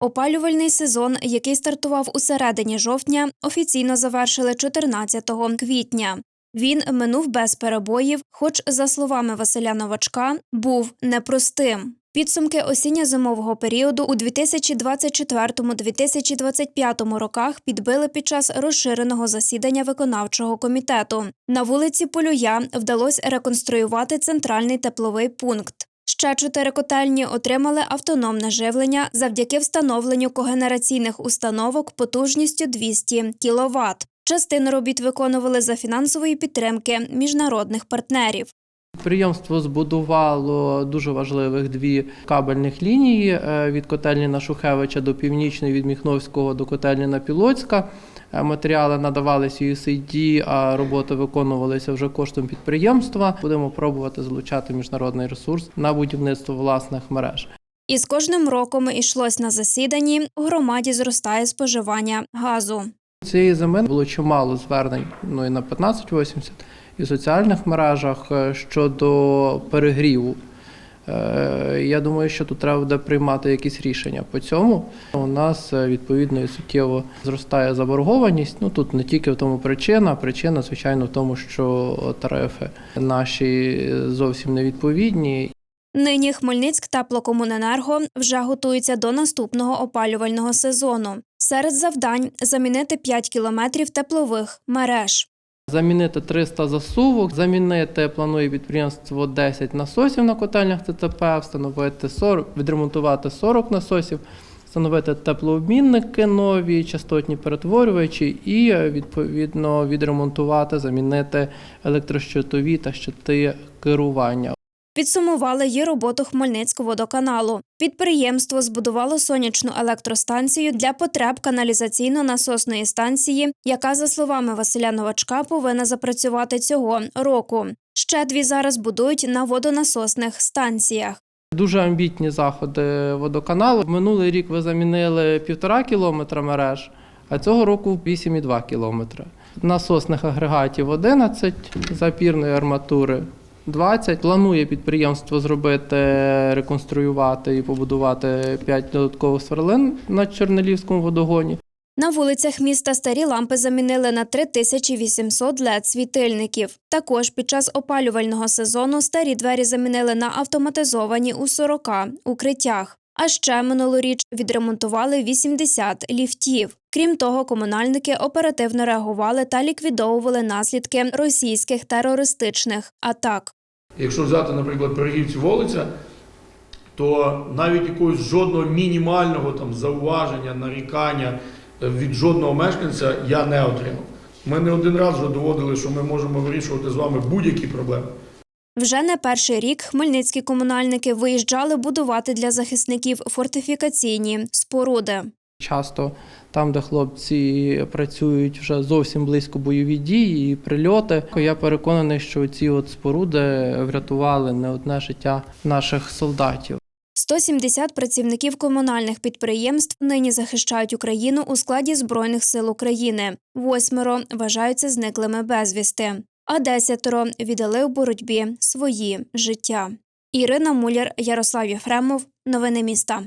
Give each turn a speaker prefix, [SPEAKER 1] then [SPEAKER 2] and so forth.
[SPEAKER 1] Опалювальний сезон, який стартував у середині жовтня, офіційно завершили 14 квітня. Він минув без перебоїв, хоч, за словами Василя Новачка, був непростим. Підсумки осінньо-зимового періоду у 2024-2025 роках підбили під час розширеного засідання виконавчого комітету. На вулиці Полюя вдалося реконструювати центральний тепловий пункт. Ще чотири котельні отримали автономне живлення завдяки встановленню когенераційних установок потужністю 200 кВт. Частину робіт виконували за фінансової підтримки міжнародних партнерів.
[SPEAKER 2] Підприємство збудувало дуже важливих дві кабельних лінії е, від котельні на Шухевича до Північної, від Міхновського до котельні на Пілоцька. Е, Матеріали надавалися USAID, а роботи виконувалися вже коштом підприємства. Будемо пробувати залучати міжнародний ресурс на будівництво власних мереж.
[SPEAKER 1] І з кожним роком йшлось на засіданні, у громаді зростає споживання газу.
[SPEAKER 2] Цієї зими було чимало звернень ну і на 1580 і в соціальних мережах е, щодо перегріву. Е, Я думаю, що тут треба буде приймати якісь рішення по цьому. У нас е, відповідно і суттєво зростає заборгованість. Ну тут не тільки в тому причина, причина, звичайно, в тому, що тарифи наші зовсім невідповідні,
[SPEAKER 1] Нині Хмельницьк теплокомуненерго вже готується до наступного опалювального сезону. Серед завдань замінити 5 кілометрів теплових мереж.
[SPEAKER 2] Замінити 300 засувок, замінити планує підприємство 10 насосів на котельнях ТТП, встановити 40, відремонтувати 40 насосів, встановити теплообмінники нові, частотні перетворювачі і відповідно відремонтувати, замінити електрощитові та щити керування.
[SPEAKER 1] Підсумували її роботу Хмельницького водоканалу. Підприємство збудувало сонячну електростанцію для потреб каналізаційно-насосної станції, яка, за словами Василя Новачка, повинна запрацювати цього року. Ще дві зараз будують на водонасосних станціях.
[SPEAKER 2] Дуже амбітні заходи водоканалу. Минулий рік ви замінили півтора кілометра мереж, а цього року 8,2 кілометри. Насосних агрегатів 11, запірної арматури 20. Планує підприємство зробити, реконструювати і побудувати 5 додаткових сверлин на Чорнолівському водогоні.
[SPEAKER 1] На вулицях міста старі лампи замінили на 3800 led світильників. Також під час опалювального сезону старі двері замінили на автоматизовані у 40 укриттях. А ще минулоріч відремонтували 80 ліфтів. Крім того, комунальники оперативно реагували та ліквідовували наслідки російських терористичних атак.
[SPEAKER 3] Якщо взяти, наприклад, Пирогівці вулиця, то навіть якогось жодного мінімального там зауваження, нарікання е, від жодного мешканця я не отримав. Ми не один раз вже доводили, що ми можемо вирішувати з вами будь-які проблеми.
[SPEAKER 1] Вже не перший рік хмельницькі комунальники виїжджали будувати для захисників фортифікаційні споруди.
[SPEAKER 2] Часто там, де хлопці працюють вже зовсім близько бойові дії і прильоти. Я переконаний, що ці от споруди врятували не одне життя наших солдатів.
[SPEAKER 1] 170 працівників комунальних підприємств нині захищають Україну у складі Збройних сил України. Восьмеро вважаються зниклими безвісти, а десятеро віддали у боротьбі свої життя. Ірина Муляр, Ярослав Єфремов. Новини міста.